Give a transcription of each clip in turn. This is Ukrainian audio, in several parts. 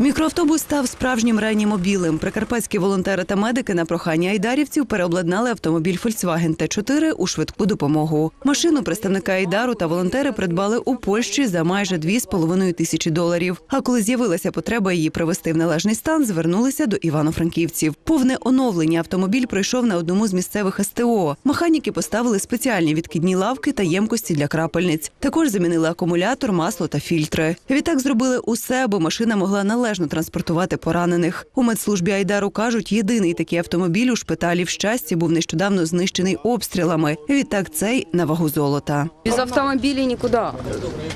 Мікроавтобус став справжнім реанімобілем. Прикарпатські волонтери та медики на прохання айдарівців переобладнали автомобіль Volkswagen Т4 у швидку допомогу. Машину представника Айдару та волонтери придбали у Польщі за майже 2,5 тисячі доларів. А коли з'явилася потреба її привести в належний стан, звернулися до івано-франківців. Повне оновлення автомобіль пройшов на одному з місцевих СТО. Механіки поставили спеціальні відкидні лавки та ємкості для крапельниць. Також замінили акумулятор, масло та фільтри. Відтак зробили усе, аби машина могла належно транспортувати поранених. У медслужбі Айдару кажуть, єдиний такий автомобіль у шпиталі в щасті був нещодавно знищений обстрілами. Відтак цей на вагу золота. Без автомобилей никуда.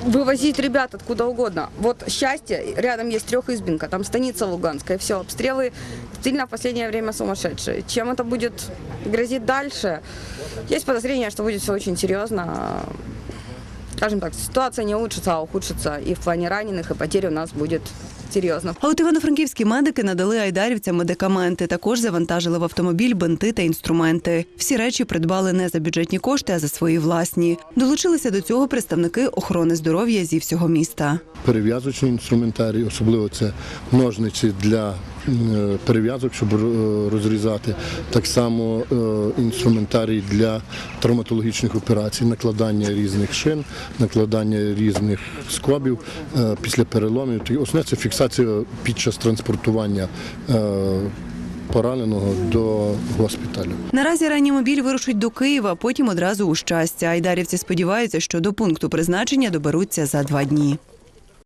Вывозить ребят откуда угодно. Вот счастье, рядом есть трехизбинка, там станица Луганская, все, обстрелы сильно в последнее время сумасшедшие. Чем это будет грозить дальше? Есть подозрение, что будет все очень серьезно. Скажем так, ситуация не улучшится, а ухудшится. И в плане раненых, и потерь у нас будет серьезно. А от івано-франківські медики надали айдарівцям медикаменти. Також завантажили в автомобіль бинти та інструменти. Всі речі придбали не за бюджетні кошти, а за свої власні. Долучилися до цього представники охорони здоров'я зі всього міста. перев'язочний інструментарій, особливо це ножниці для перев'язок, щоб е, розрізати. Так само е, інструментарій для травматологічних операцій, накладання різних шин, накладання різних скобів е, після переломів. Основне це фіксація під час транспортування е, пораненого до госпіталю. Наразі реанімобіль вирушить до Києва, потім одразу у щастя. Айдарівці сподіваються, що до пункту призначення доберуться за два дні.